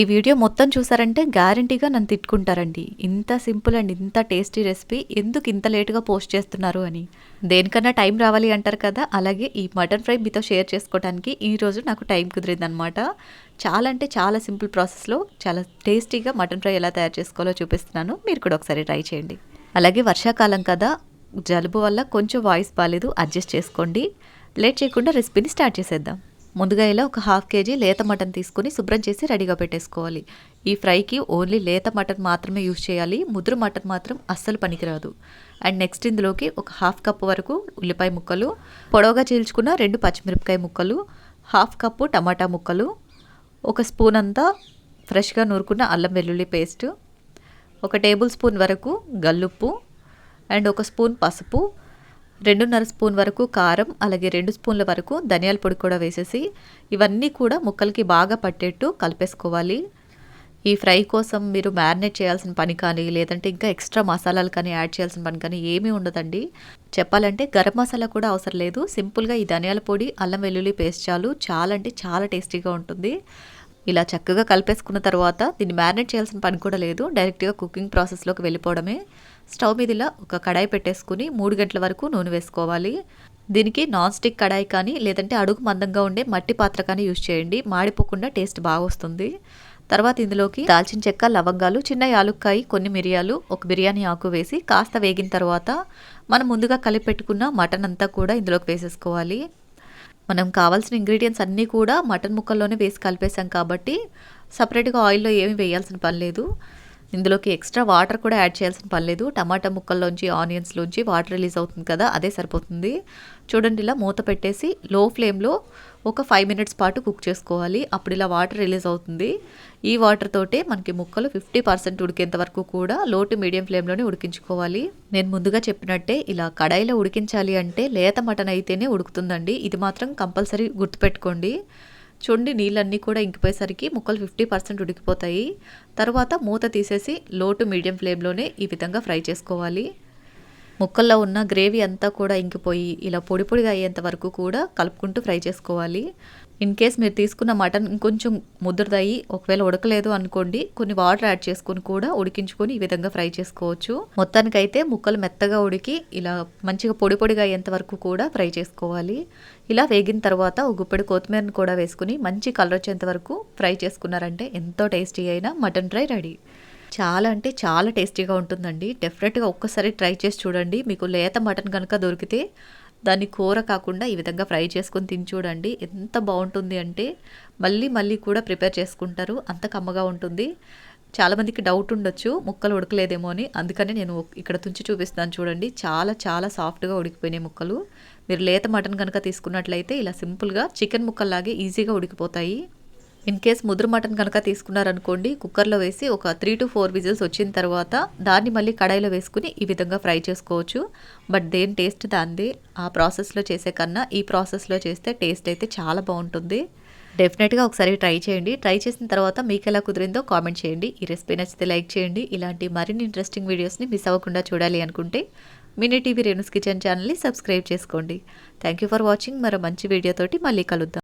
ఈ వీడియో మొత్తం చూసారంటే గ్యారంటీగా నన్ను తిట్టుకుంటారండి. ఇంత సింపుల్ అండ్ ఇంత టేస్టీ రెసిపీ ఎందుకు ఇంత లేటుగా పోస్ట్ చేస్తున్నారు అని. దేనికన్నా టైం రావాలి అంటారు కదా అలాగే ఈ మటన్ ఫ్రై మీతో షేర్ చేసుకోవడానికి ఈరోజు నాకు టైం కుదిరిందనమాట చాలా అంటే చాలా సింపుల్ ప్రాసెస్లో చాలా టేస్టీగా మటన్ ఫ్రై ఎలా తయారు చేసుకోవాలో చూపిస్తున్నాను. మీరు కూడా ఒకసారి ట్రై చేయండి. అలాగే వర్షాకాలం కదా జలుబు వల్ల కొంచెం వాయిస్ బాగాలేదు అడ్జస్ట్ చేసుకోండి. లేట్ చేయకుండా రెసిపీని స్టార్ట్ చేసేద్దాం. ముందుగా ఇలా ఒక హాఫ్ కేజీ లేత మటన్ తీసుకుని శుభ్రం చేసి రెడీగా పెట్టేసుకోవాలి. ఈ ఫ్రైకి ఓన్లీ లేత మటన్ మాత్రమే యూజ్ చేయాలి. ముదురు మటన్ మాత్రం అస్సలు పనికిరాదు. అండ్ నెక్స్ట్ ఇందులోకి ఒక హాఫ్ కప్ వరకు ఉల్లిపాయ ముక్కలు పొడవుగా చీల్చుకున్న రెండు పచ్చిమిరపకాయ ముక్కలు హాఫ్ కప్పు టమాటా ముక్కలు ఒక స్పూన్ అంతా ఫ్రెష్గా నూరుకున్న అల్లం వెల్లుల్లి పేస్ట్ ఒక టేబుల్ స్పూన్ వరకు గల్లుప్పు అండ్ ఒక స్పూన్ పసుపు రెండున్నర స్పూన్ వరకు కారం అలాగే రెండు స్పూన్ల వరకు ధనియాల పొడి కూడా వేసేసి ఇవన్నీ కూడా ముక్కలకి బాగా పట్టేట్టు కలిపేసుకోవాలి. ఈ ఫ్రై కోసం మీరు మ్యారినేట్ చేయాల్సిన పని కానీ లేదంటే ఇంకా ఎక్స్ట్రా మసాలాలు కానీ యాడ్ చేయాల్సిన పని కానీ ఏమీ ఉండదండి. చెప్పాలంటే గరం మసాలా కూడా అవసరం లేదు. సింపుల్గా ఈ ధనియాల పొడి అల్లం వెల్లుల్లి పేస్ట్ చాలు. చాలా అంటే చాలా టేస్టీగా ఉంటుంది. ఇలా చక్కగా కలిపేసుకున్న తర్వాత దీన్ని మ్యారినేట్ చేయాల్సిన పని కూడా లేదు. డైరెక్ట్గా కుకింగ్ ప్రాసెస్లోకి వెళ్ళిపోవడమే. స్టవ్ మీద ఇలా ఒక కడాయి పెట్టేసుకుని మూడు గంటల వరకు నూనె వేసుకోవాలి. దీనికి నాన్ స్టిక్ కడాయి కానీ లేదంటే అడుగు మందంగా ఉండే మట్టి పాత్ర కానీ యూజ్ చేయండి. మాడిపోకుండా టేస్ట్ బాగా వస్తుంది. తర్వాత ఇందులోకి దాల్చిన చెక్క లవంగాలు చిన్న యాలుక్కాయ కొన్ని మిరియాలు ఒక బిర్యానీ ఆకు వేసి కాస్త వేగిన తర్వాత మనం ముందుగా కలిపి పెట్టుకున్న మటన్ అంతా కూడా ఇందులోకి వేసేసుకోవాలి. మనం కావాల్సిన ఇంగ్రీడియంట్స్ అన్నీ కూడా మటన్ ముక్కల్లోనే వేసి కలిపేసాం కాబట్టి సపరేట్గా ఆయిల్లో ఏమి వేయాల్సిన పని లేదు. ఇందులోకి ఎక్స్ట్రా వాటర్ కూడా యాడ్ చేయాల్సిన పని లేదు. టమాటా ముక్కల్లోంచి ఆనియన్స్లోంచి వాటర్ రిలీజ్ అవుతుంది కదా అదే సరిపోతుంది. చూడండి ఇలా మూత పెట్టేసి లో ఫ్లేమ్లో ఒక ఫైవ్ మినిట్స్ పాటు కుక్ చేసుకోవాలి. అప్పుడు ఇలా వాటర్ రిలీజ్ అవుతుంది. ఈ వాటర్ తోటే మనకి ముక్కలు ఫిఫ్టీ పర్సెంట్ ఉడికేంత వరకు కూడా లో టు మీడియం ఫ్లేమ్లోనే ఉడికించుకోవాలి. నేను ముందుగా చెప్పినట్టే ఇలా కడాయిలో ఉడికించాలి అంటే లేత మటన్ అయితేనే ఉడుకుతుందండి. ఇది మాత్రం కంపల్సరీ గుర్తుపెట్టుకోండి. చూడండి నీళ్ళన్నీ కూడా ఇంకిపోయేసరికి ముక్కలు ఫిఫ్టీ పర్సెంట్ ఉడికిపోతాయి. తర్వాత మూత తీసేసి లో టు మీడియం ఫ్లేమ్లోనే ఈ విధంగా ఫ్రై చేసుకోవాలి. ముక్కల్లో ఉన్న గ్రేవీ అంతా కూడా ఇంకిపోయి ఇలా పొడి పొడిగా అయ్యేంత వరకు కూడా కలుపుకుంటూ ఫ్రై చేసుకోవాలి. ఇన్ కేస్ మీరు తీసుకున్న మటన్ ఇంకొంచెం ముద్రదయ్యి ఒకవేళ ఉడకలేదు అనుకోండి కొన్ని వాటర్ యాడ్ చేసుకుని కూడా ఉడికించుకొని ఈ విధంగా ఫ్రై చేసుకోవచ్చు. మొత్తానికైతే ముక్కలు మెత్తగా ఉడికి ఇలా మంచిగా పొడి పొడిగా అయ్యేంత వరకు కూడా ఫ్రై చేసుకోవాలి. ఇలా వేగిన తర్వాత ఒక గుప్పెడు కొత్తిమీరను కూడా వేసుకుని మంచి కలర్ వచ్చేంత వరకు ఫ్రై చేసుకున్నారంటే ఎంతో టేస్టీ అయిన మటన్ ఫ్రై రెడీ. చాలా అంటే చాలా టేస్టీగా ఉంటుందండి. డెఫినెట్గా ఒక్కసారి ట్రై చేసి చూడండి. మీకు లేత మటన్ కనుక దొరికితే దాన్ని కూర కాకుండా ఈ విధంగా ఫ్రై చేసుకొని తిని చూడండి. ఎంత బాగుంటుంది అంటే మళ్ళీ మళ్ళీ కూడా ప్రిపేర్ చేసుకుంటారు. అంత కమ్మగా ఉంటుంది. చాలామందికి డౌట్ ఉండొచ్చు. ముక్కలు ఉడకలేదేమో అని. అందుకనే నేను ఇక్కడ తుంచి చూపిస్తాను చూడండి. చాలా చాలా సాఫ్ట్గా ఉడికిపోయినాయి ముక్కలు. మీరు లేత మటన్ కనుక తీసుకున్నట్లయితే ఇలా సింపుల్గా చికెన్ ముక్కల్లాగే ఈజీగా ఉడికిపోతాయి. ఇన్ కేస్ ముదురు మటన్ కనుక తీసుకున్నారనుకోండి కుక్కర్లో వేసి ఒక త్రీ టు ఫోర్ విజిల్స్ వచ్చిన తర్వాత దాన్ని మళ్ళీ కడాయిలో వేసుకుని ఈ విధంగా ఫ్రై చేసుకోవచ్చు. బట్ దేని టేస్ట్ దాంది ఆ ప్రాసెస్లో చేసే కన్నా ఈ ప్రాసెస్లో చేస్తే టేస్ట్ అయితే చాలా బాగుంటుంది. డెఫినెట్గా ఒకసారి ట్రై చేయండి. ట్రై చేసిన తర్వాత మీకు ఎలా కుదిరిందో కామెంట్ చేయండి. ఈ రెసిపీ నచ్చితే లైక్ చేయండి. ఇలాంటి మరిన్ని ఇంట్రెస్టింగ్ వీడియోస్ని మిస్ అవ్వకుండా చూడాలి అనుకుంటే మినీ టీవీ రేణుస్ కిచెన్ ఛానల్ని సబ్స్క్రైబ్ చేసుకోండి. థ్యాంక్ యూ ఫర్ వాచింగ్ మరో మంచి వీడియోతోటి మళ్ళీ కలుద్దాం.